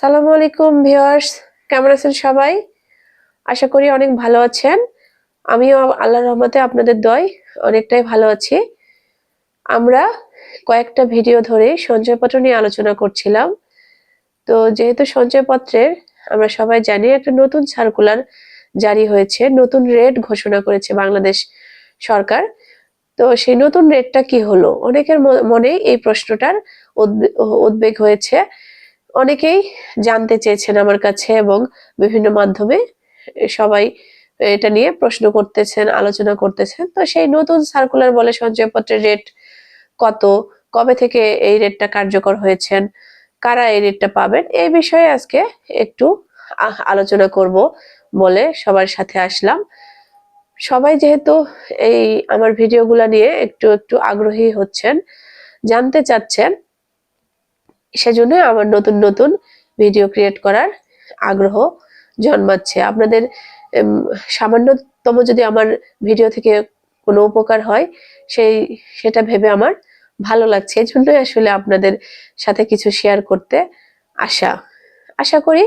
সালামু আলাইকুম ভিওয়ার্স কেমন আছেন সবাই? আশা করি অনেক ভালো আছেন। আমিও আল্লাহ রহমতে আপনাদের দয় অনেকটাই ভালো আছি। আমরা কয়েকটা ভিডিও ধরে সঞ্চয়পত্র নিয়ে আলোচনা করছিলাম। তো যেহেতু সঞ্চয়পত্রের, আমরা সবাই জানি, একটা নতুন সার্কুলার জারি হয়েছে, নতুন রেট ঘোষণা করেছে বাংলাদেশ সরকার। তো সেই নতুন রেটটা কি হলো? অনেকের মনে এই প্রশ্নটার উদ্বে- উদ্বেগ হয়েছে। অনেকেই জানতে চেয়েছেন আমার কাছে এবং বিভিন্ন মাধ্যমে সবাই এটা নিয়ে প্রশ্ন করতেছেন, আলোচনা করতেছেন। তো সেই নতুন সার্কুলার বলে সঞ্চয়পত্রের রেট কত? কবে থেকে এই রেটটা কার্যকর হয়েছেন? কারা এই রেটটা পাবেন? এই বিষয়ে আজকে একটু আলোচনা করব বলে সবার সাথে আসলাম। সবাই যেহেতু এই আমার ভিডিওগুলো নিয়ে একটু একটু আগ্রহী হচ্ছেন, জানতে চাচ্ছেন সেজন্য আমার নতুন নতুন ভিডিও ক্রিয়েট করার আগ্রহ জন্মাচ্ছে। আপনাদের সামান্যতম যদি আমার ভিডিও থেকে কোনো উপকার হয়, সেই, সেটা ভেবে আমার ভালো লাগছে। এই জন্যই আসলে আপনাদের সাথে কিছু শেয়ার করতে আশা। আশা করি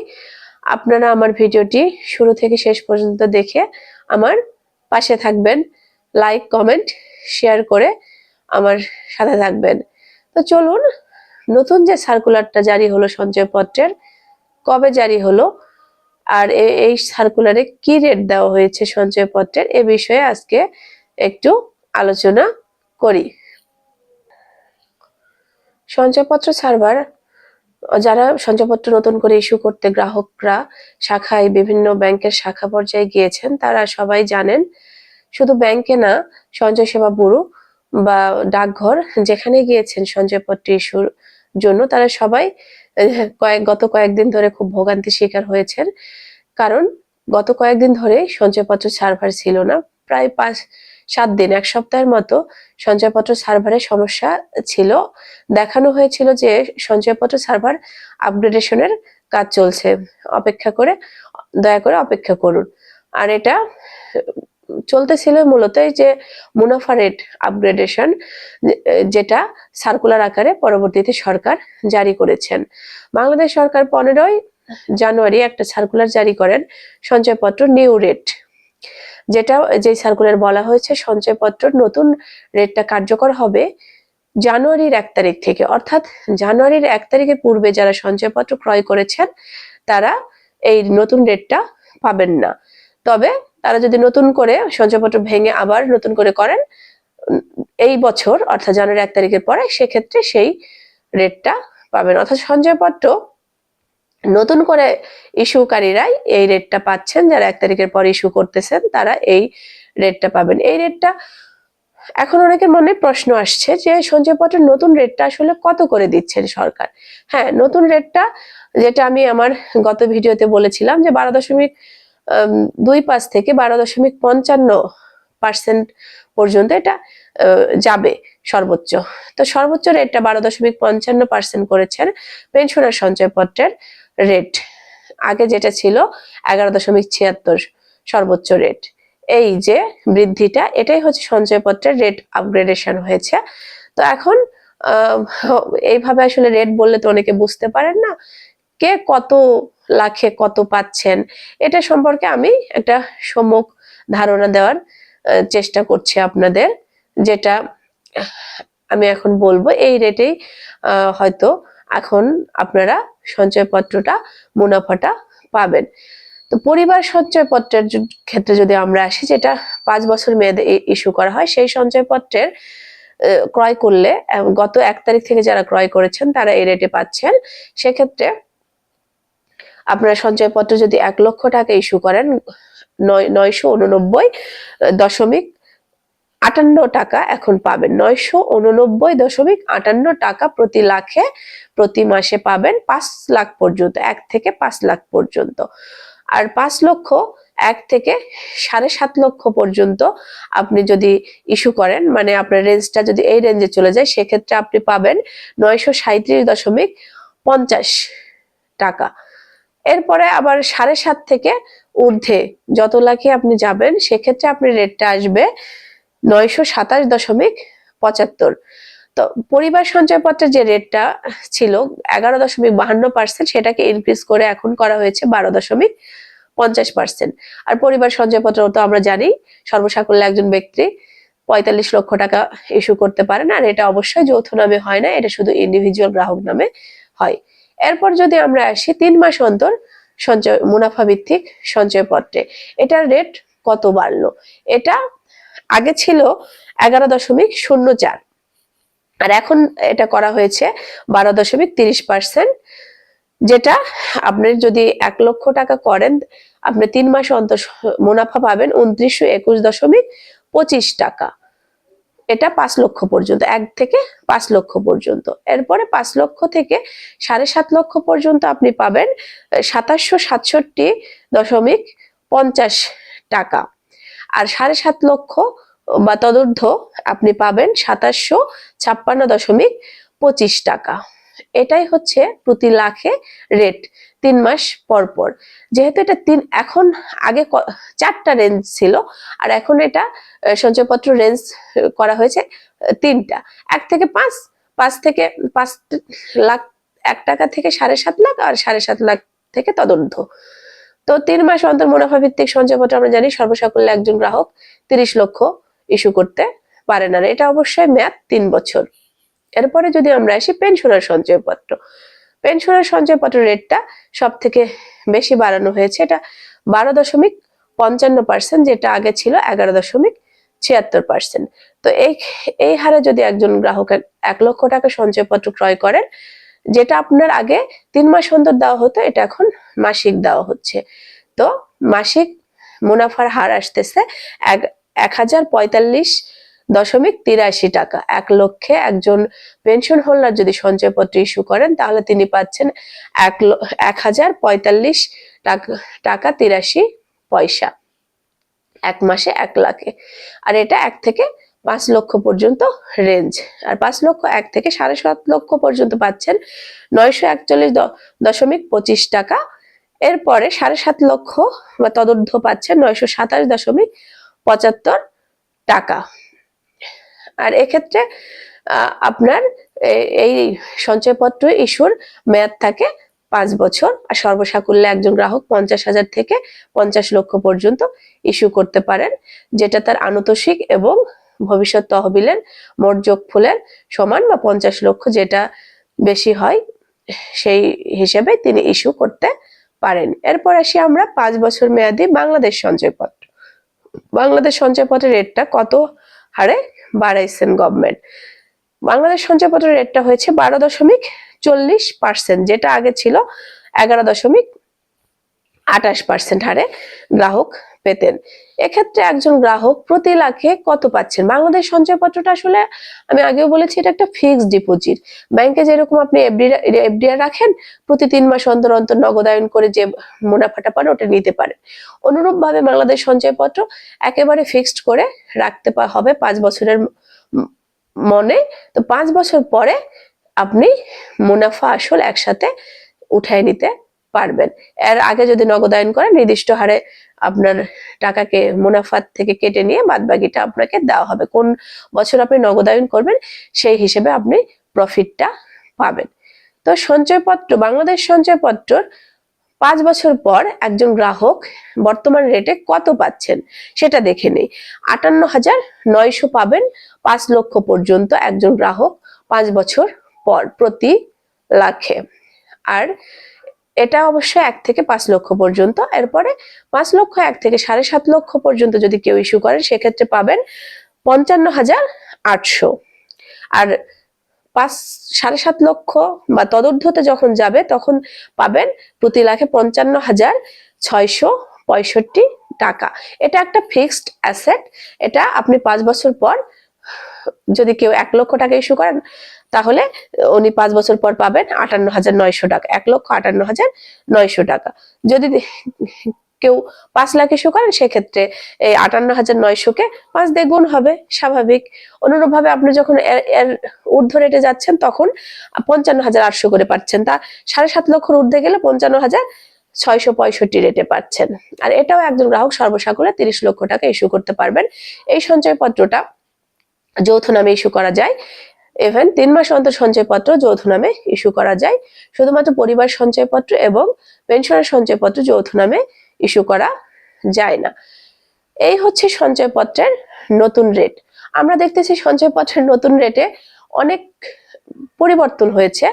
আপনারা আমার ভিডিওটি শুরু থেকে শেষ পর্যন্ত দেখে আমার পাশে থাকবেন। লাইক কমেন্ট শেয়ার করে আমার সাথে থাকবেন। তো চলুন নতুন যে সার্কুলারটা জারি হলো সঞ্চয়পত্রের কবে জারি হলো আর এই সার্কুলারে কি রেট দেওয়া হয়েছে সঞ্চয়পত্রের এ বিষয়ে আজকে একটু আলোচনা করি। সঞ্চয়পত্র সার্ভার, যারা সঞ্চয়পত্র নতুন করে ইস্যু করতে গ্রাহকরা, শাখায় বিভিন্ন ব্যাংকের শাখা পর্যায়ে গিয়েছেন, তারা সবাই জানেন, শুধু ব্যাংকে না সঞ্চয় সেবা ব্যুরো বা ডাকঘর যেখানে গিয়েছেন সঞ্চয়পত্র ইস্যুর জন্য তারা সবাই কয়েক, গত কয়েকদিন ধরে খুব ভোগান্তি শিকার হয়েছেন। কারণ গত কয়েকদিন ধরে সঞ্চয়পত্র সার্ভার ছিল না। প্রায় পাঁচ, সাত দিন, এক সপ্তাহের মতো সঞ্চয়পত্র সার্ভারের সমস্যা ছিল। দেখানো হয়েছিল যে সঞ্চয়পত্র সার্ভার আপগ্রেডেশনের কাজ চলছে। অপেক্ষা করে, দয়া করে অপেক্ষা করুন। আর এটা চলতেছিল মূলত এই যে মুনাফা রেট আপগ্রেডেশন যেটা সার্কুলার আকারে পরবর্তীতে সরকার জারি করেছেন। বাংলাদেশ সরকার পনেরোই জানুয়ারি একটা সার্কুলার জারি করেন, সঞ্চয়পত্র নিউ রেট যেটা যে সার্কুলার বলা হয়েছে, সঞ্চয়পত্র নতুন রেটটা কার্যকর হবে জানুয়ারির এক তারিখ থেকে। অর্থাৎ জানুয়ারির এক তারিখের পূর্বে যারা সঞ্চয়পত্র ক্রয় করেছেন, তারা এই নতুন রেটটা পাবেন না। তবে তারা যদি নতুন করে সঞ্চয়পত্র ভেঙে আবার নতুন করে করেন, এই বছর, অর্থাৎ জানুয়ারি এক তারিখের পরে, সেক্ষেত্রে সেই রেটটা পাবেন। অর্থাৎ সঞ্চয়পত্র নতুন করে ইস্যুকারীরাই এই রেটটা পাচ্ছেন, যারা এক তারিখের পর ইস্যু করতেছেন, তারা এই রেটটা পাবেন। এই রেটটা এখন অনেকের মনে প্রশ্ন আসছে যে সঞ্চয়পত্রের নতুন রেটটা আসলে কত করে দিচ্ছেন সরকার? হ্যাঁ নতুন রেটটা যেটা আমি আমার গত ভিডিওতে বলেছিলাম যে বারো দশমিক দুই পাঁচ থেকে বারো দশমিক পঞ্চান্ন পার্সেন্ট পর্যন্ত এটা যাবে সর্বোচ্চ। তো সর্বোচ্চ রেটটা বারো দশমিক পঞ্চান্ন পার্সেন্ট করেছেন পেনশনার সঞ্চয়পত্রের রেট আগে যেটা ছিল এগারো দশমিক ছিয়াত্তর সর্বোচ্চ রেট এই যে বৃদ্ধিটা, এটাই হচ্ছে সঞ্চয়পত্রের রেট আপগ্রেডেশন হয়েছে। তো এখন এইভাবে আসলে রেট বললে তো অনেকে বুঝতে পারেন না কে কত লাখে কত পাচ্ছেন? এটা সম্পর্কে আমি একটা সম্মুখ ধারণা দেওয়ার চেষ্টা করছি আপনাদের, যেটা আমি এখন বলব। এই রেটেই হয়তো এখন আপনারা সঞ্চয়পত্রটা, মুনাফাটা পাবেন। তো পরিবার সঞ্চয়পত্রের ক্ষেত্রে যদি আমরা আসি, যেটা পাঁচ বছর মেয়াদে ইস্যু করা হয়, সেই সঞ্চয়পত্রের ক্রয় করলে গত এক তারিখ থেকে যারা ক্রয় করেছেন, তারা এই রেটে পাচ্ছেন। সেক্ষেত্রে আপনার সঞ্চয়পত্র যদি এক লক্ষ টাকা ইস্যু করেন, নয়, নয়শো উননব্বই দশমিক আটান্ন টাকা এখন পাবেন। নয়শো উননব্বই দশমিক আটান্ন টাকা প্রতি লাখে প্রতি মাসে পাবেন পাঁচ লাখ পর্যন্ত, এক থেকে পাঁচ লাখ পর্যন্ত। আর পাঁচ লক্ষ, এক থেকে সাড়ে সাত লক্ষ পর্যন্ত আপনি যদি ইস্যু করেন মানে আপনার রেঞ্জটা যদি এই রেঞ্জে চলে যায়, সেক্ষেত্রে আপনি পাবেন নয়শো সাঁত্রিশ দশমিক পঞ্চাশ টাকা। এরপরে আবার সাড়ে সাত থেকে ঊর্ধ্বে যত লাখে আপনি যাবেন, সেক্ষেত্রে আপনি রেটটা আসবে নয়শো সাতাশ দশমিক পঁচাত্তর। তো পরিবার সঞ্চয়পত্রের যে রেটটা ছিল, এগারো দশমিক বাহান্ন পার্সেন্ট সেটাকে ইনক্রিজ করে এখন করা হয়েছে বারো দশমিক পঞ্চাশ পার্সেন্ট আর পরিবার সঞ্চয়পত্র তো আমরা জানি, সর্বসাকুল্যে একজন ব্যক্তি পঁয়তাল্লিশ লক্ষ টাকা ইস্যু করতে পারেন আর এটা অবশ্যই যৌথ নামে হয় না, এটা শুধু ইন্ডিভিজুয়াল গ্রাহক নামে হয়। এরপর যদি আমরা আসি তিন মাস অন্তর সঞ্চয়, মুনাফা ভিত্তিক সঞ্চয়পত্রে, এটার রেট কত বাড়লো? এটা আগে ছিল এগারো দশমিক শূন্য চার। আর এখন এটা করা হয়েছে বারো দশমিক তিরিশ পার্সেন্ট, যেটা আপনি যদি এক লক্ষ টাকা করেন, আপনি তিন মাস অন্তর মুনাফা পাবেন উনত্রিশশো একুশ দশমিক পঁচিশ টাকা। এটা পাঁচ লক্ষ পর্যন্ত, এক থেকে পাঁচ লক্ষ পর্যন্ত। এরপরে পাঁচ লক্ষ থেকে সাড়ে সাত লক্ষ পর্যন্ত আপনি পাবেন সাতাশশো সাতষট্টি দশমিক পঞ্চাশ টাকা। আর সাড়ে সাত লক্ষ বা তদূর্ধ্ব আপনি পাবেন সাতাশশো ছাপ্পান্ন দশমিক পঁচিশ টাকা। এটাই হচ্ছে প্রতি লাখে রেট তিন মাস পর পর। যেহেতু এটা তিন, এখন আগে চারটা রেঞ্জ ছিল, আর এখন এটা সঞ্চয়পত্র রেঞ্জ করা হয়েছে তিনটা। এক থেকে পাঁচ পাঁচ থেকে পাঁচ লাখ, এক টাকা থেকে সাড়ে সাত লাখ, আর সাড়ে সাত লাখ থেকে তদন্ত। তো তিন মাস অন্তর মুনাফা ভিত্তিক সঞ্চয়পত্র আমরা জানি সর্বসাকুল্যে একজন গ্রাহক তিরিশ লক্ষ ইস্যু করতে পারেন আর এটা অবশ্যই মেয়াদ তিন বছর। এরপরে যদি আমরা আসি পেনশনের সঞ্চয়পত্র। পেনশনের সঞ্চয়পত্র রেটটা সব থেকে বেশি বাড়ানো হয়েছে। এটা বারো দশমিক পঞ্চান্ন পার্সেন্ট, যেটা আগে ছিল এগারো দশমিক ছিয়াত্তর পার্সেন্ট। তো এই এই হারে যদি একজন গ্রাহক এক- এক লক্ষ টাকা সঞ্চয়পত্র ক্রয় করেন, যেটা আপনার আগে তিন মাস অন্তর দেওয়া হতো, এটা এখন মাসিক দেওয়া হচ্ছে। তো মাসিক মুনাফার হার আসতেছে এক এক হাজার পঁয়তাল্লিশ দশমিক তিরাশি টাকা। এক লক্ষে একজন পেনশন হোল্ডার যদি সঞ্চয়পত্র ইস্যু করেন, তাহলে তিনি পাচ্ছেন এক এক হাজার পঁয়তাল্লিশ টাকা টাকা তিরাশি পয়সা। এক মাসে এক লাখে। আর এটা এক থেকে পাঁচ লক্ষ পর্যন্ত রেঞ্জ। আর পাঁচ লক্ষ এক থেকে সাড়ে সাত লক্ষ পর্যন্ত পাচ্ছেন নয়শো একচল্লিশ দশমিক পঁচিশ টাকা। এরপরে সাড়ে সাত লক্ষ বা তদূর্ধ্ব পাচ্ছেন নয়শো সাতাশ দশমিক পঁচাত্তর টাকা। আর এক্ষেত্রে আপনার এই সঞ্চয়পত্র ইস্যুর মেয়াদ থাকে পাঁচ বছর। আর সর্বসাকুল্যে একজন গ্রাহক পঞ্চাশ হাজার থেকে পঞ্চাশ লক্ষ পর্যন্ত ইস্যু করতে পারেন, যেটা তার আনুতোষিক এবং ভবিষ্যৎ তহবিলের মোট যোগফলের সমান বা পঞ্চাশ লক্ষ যেটা বেশি হয়, সেই হিসেবে তিনি ইস্যু করতে পারেন। এরপর আসি আমরা পাঁচ বছর মেয়াদি বাংলাদেশ সঞ্চয়পত্র। বাংলাদেশ সঞ্চয়পত্রের রেটটা কত হারে বাড়াইছেন গভর্নমেন্ট বাংলাদেশ সঞ্চয়পত্রের রেটটা হয়েছে বারো দশমিক চল্লিশ পার্সেন্ট যেটা আগে ছিল এগারো দশমিক আঠাশ পার্সেন্ট হারে। গ্রাহক পেতেন। এক্ষেত্রে একজন গ্রাহক প্রতি লাখে কত পাচ্ছেন? বাংলাদেশ সঞ্চয়পত্রটা আসলে আমি আগেও বলেছি, এটা একটা ফিক্সড ডিপোজিট। ব্যাংকে যেরকম আপনি এফডি এফডিআর রাখেন, প্রতি তিন মাস অন্তর অন্তর নগদায়ন করে যে মুনাফাটা পান ওটা নিতে পারেন। অনুরূপ ভাবে বাংলাদেশ সঞ্চয়পত্র একেবারে ফিক্সড করে রাখতে হবে পাঁচ বছরের মনে। তো পাঁচ বছর পরে আপনি মুনাফা আসল একসাথে উঠায় নিতে পারবেন। এর আগে যদি নগদায়ন করেন, নির্দিষ্ট হারে আপনার টাকাকে মুনাফার থেকে কেটে নিয়ে বাদ বাকিটা আপনাকে দেওয়া হবে। কোন বছর আপনি নগদায়ন করবেন, সেই হিসেবে আপনি প্রফিটটা পাবেন। তো সঞ্চয়পত্র, বাংলাদেশ সঞ্চয়পত্রর পাঁচ বছর পর একজন গ্রাহক বর্তমান রেটে কত পাচ্ছেন, সেটা দেখে নেই। আটান্ন হাজার নয়শো পাবেন পাঁচ লক্ষ পর্যন্ত একজন গ্রাহক পাঁচ বছর পর প্রতি লাখে। আর এটা অবশ্যই এক থেকে পাঁচ লক্ষ পর্যন্ত। এরপরে পাঁচ লক্ষ এক থেকে সাড়ে সাত লক্ষ পর্যন্ত যদি কেউ ইস্যু করেন, সেক্ষেত্রে পাবেন পঞ্চান্ন হাজার আটশো। আর পাঁচ, সাড়ে সাত লক্ষ বা তদূর্ধ্বতে যখন যাবে, তখন পাবেন প্রতি লাখে পঞ্চান্ন হাজার ছয়শো পঁয়ষট্টি টাকা। এটা একটা ফিক্সড অ্যাসেট এটা আপনি পাঁচ বছর পর যদি কেউ এক লক্ষ টাকা ইস্যু করেন, তাহলে উনি পাঁচ বছর পর পাবেন আটান্ন হাজার নয়শো টাকা। এক লক্ষ আটান্ন হাজার নয়শো টাকা। যদি কেউ পাঁচ লাখ ইস্যু করেন, সেক্ষেত্রে এই আটান্ন হাজার নয়শোকে পাঁচ দিয়ে গুণ হবে, স্বাভাবিক। অনুরূপ ভাবে আপনি যখন এর ঊর্ধ্ব রেটে যাচ্ছেন, তখন পঞ্চান্ন হাজার আটশো করে পাচ্ছেন। তা সাড়ে সাত লক্ষর ঊর্ধ্বে গেলে পঞ্চান্ন হাজার ছয়শো পঁয়ষট্টি রেটে পাচ্ছেন। আর এটাও একজন গ্রাহক সর্বসাকুল্যে তিরিশ লক্ষ টাকা ইস্যু করতে পারবেন। এই সঞ্চয়পত্রটা যৌথ নামে ইস্যু করা যায়। ইভেন তিন মাস অন্তর সঞ্চয়পত্র যৌথ নামে ইস্যু করা যায়। শুধুমাত্র পরিবার সঞ্চয়পত্র এবং পেনশনের সঞ্চয়পত্র যৌথ নামে ইস্যু করা যায় না। এই হচ্ছে সঞ্চয়পত্রের নতুন রেট আমরা দেখতেছি সঞ্চয়পত্রের নতুন রেটে অনেক পরিবর্তন হয়েছে।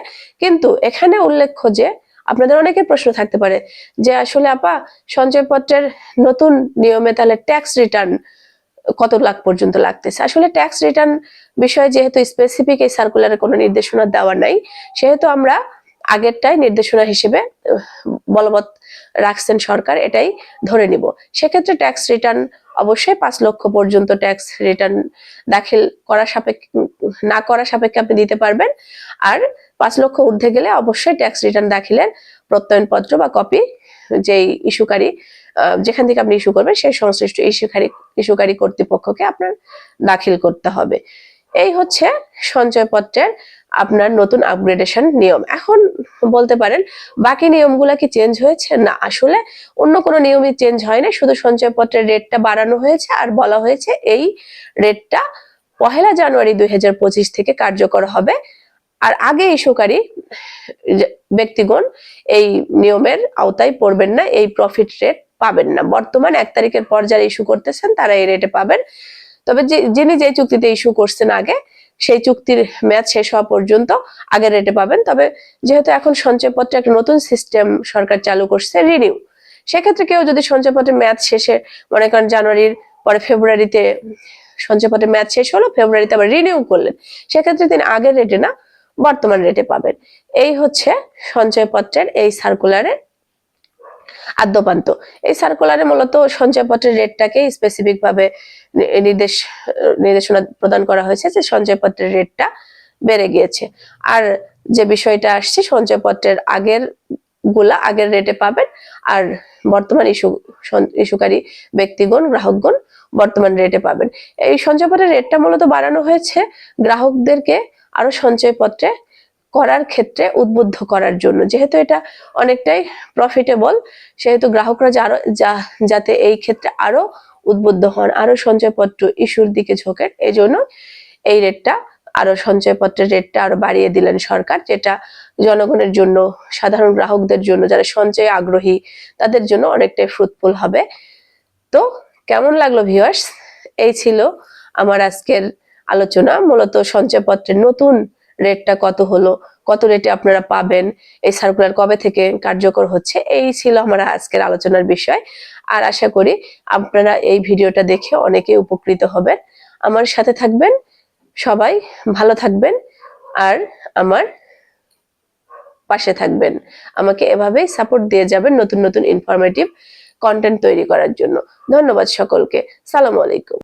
কিন্তু এখানে উল্লেখ্য যে আপনাদের অনেকের প্রশ্ন থাকতে পারে যে আসলে আপা সঞ্চয়পত্রের নতুন নিয়মে তাহলে ট্যাক্স রিটার্ন কত লাখ পর্যন্ত লাগতেছে। আসলে ট্যাক্স রিটার্ন বিষয়ে যেহেতু স্পেসিফিক এই সার্কুলারে কোনো নির্দেশনা দেওয়া নাই, সেহেতু আমরা আগেরটাই নির্দেশনা হিসেবে বলবৎ রাখছেন সরকার, এটাই ধরে নিব। সেক্ষেত্রে ট্যাক্স রিটার্ন অবশ্যই পাঁচ লক্ষ পর্যন্ত ট্যাক্স রিটার্ন দাখিল করা সাপেক্ষে, না করা সাপেক্ষে আপনি দিতে পারবেন। আর পাঁচ লক্ষ ঊর্ধ্বে গেলে অবশ্যই ট্যাক্স রিটার্ন দাখিলের প্রত্যয়নপত্র বা কপি যেই ইস্যুকারী যেখান থেকে আপনি ইস্যু করবেন, সেই সংশ্লিষ্ট ইস্যুকারী ইস্যুকারী কর্তৃপক্ষকে আপনার দাখিল করতে হবে। এই হচ্ছে সঞ্চয়পত্রের আপনার নতুন আপগ্রেডেশন নিয়ম। এখন বলতে পারেন, বাকি নিয়মগুলো কি চেঞ্জ হয়েছে? না, আসলে অন্য কোনো নিয়মই চেঞ্জ হয়নি শুধু সঞ্চয়পত্রের রেটটা বাড়ানো হয়েছে আর বলা হয়েছে এই রেটটা পহেলা জানুয়ারি দুই হাজার পঁচিশ থেকে কার্যকর হবে। আর আগে ইস্যুকারী যে- ব্যক্তিগণ এই নিয়মের আওতায় পড়বেন না, এই প্রফিট রেট পাবেন না। বর্তমান এক তারিখের পর যারা ইস্যু করতেছেন, তারা এই রেটে পাবেন। তবে যিনি যে চুক্তিতে ইস্যু করছেন আগে, সেই চুক্তির মেয়াদ শেষ হওয়া পর্যন্ত আগের রেটে পাবেন। তবে যেহেতু এখন সঞ্চয়পত্রে একটা নতুন সিস্টেম সরকার চালু করছে রিনিউ সেক্ষেত্রে কেউ যদি সঞ্চয়পত্রের মেয়াদ শেষে, মনে করেন জানুয়ারির পরে ফেব্রুয়ারিতে সঞ্চয়পত্রের মেয়াদ শেষ হলো, ফেব্রুয়ারিতে আবার রিনিউ করলেন, সেক্ষেত্রে তিনি আগের রেটে না বর্তমান রেটে পাবেন। এই হচ্ছে সঞ্চয়পত্রের এই সার্কুলারের আদ্যপান্ত। এই সার্কুলারে মূলত সঞ্চয়পত্রের রেটটাকে স্পেসিফিক ভাবে নির্দেশ, নির্দেশনা প্রদান করা হয়েছে যে সঞ্চয়পত্রের রেটটা বেড়ে গিয়েছে। আর যে বিষয়টা আসছে, সঞ্চয়পত্রের আগেরগুলা আগের রেটে পাবেন। আর বর্তমান ইস্যু ইস্যুকারী ব্যক্তিগণ, গ্রাহকগণ বর্তমান রেটে পাবেন। এই সঞ্চয়পত্রের রেটটা মূলত বাড়ানো হয়েছে গ্রাহকদেরকে আরও সঞ্চয়পত্রে করার ক্ষেত্রে উদ্বুদ্ধ করার জন্য। যেহেতু এটা অনেকটাই প্রফিটেবল সেহেতু গ্রাহকরা যা, যাতে এই ক্ষেত্রে আরও উদ্বুদ্ধ হন, আরও সঞ্চয়পত্র ইস্যুর দিকে ঝোঁকেন এই জন্য এই রেটটা আরও সঞ্চয়পত্রের রেটটা আরও বাড়িয়ে দিলেন সরকার, যেটা জনগণের জন্য, সাধারণ গ্রাহকদের জন্য, যারা সঞ্চয়ে আগ্রহী, তাদের জন্য অনেকটাই ফ্রুটফুল হবে। তো কেমন লাগল ভিউয়ার্স এই ছিল আমার আজকের আলোচনা। মূলত সঞ্চয়পত্রের নতুন রেটটা কত হলো, কত রেটে আপনারা পাবেন, এই সার্কুলার কবে থেকে কার্যকর হচ্ছে, এই ছিল আমার আজকের আলোচনার বিষয়। আর আশা করি আপনারা এই ভিডিওটা দেখে অনেকে উপকৃত হবেন। আমার সাথে থাকবেন সবাই, ভালো থাকবেন, আর আমার পাশে থাকবেন। আমাকে এভাবেই সাপোর্ট দিয়ে যাবেন নতুন নতুন ইনফরমেটিভ কন্টেন্ট তৈরি করার জন্য। ধন্যবাদ সকলকে। সালাম আলাইকুম।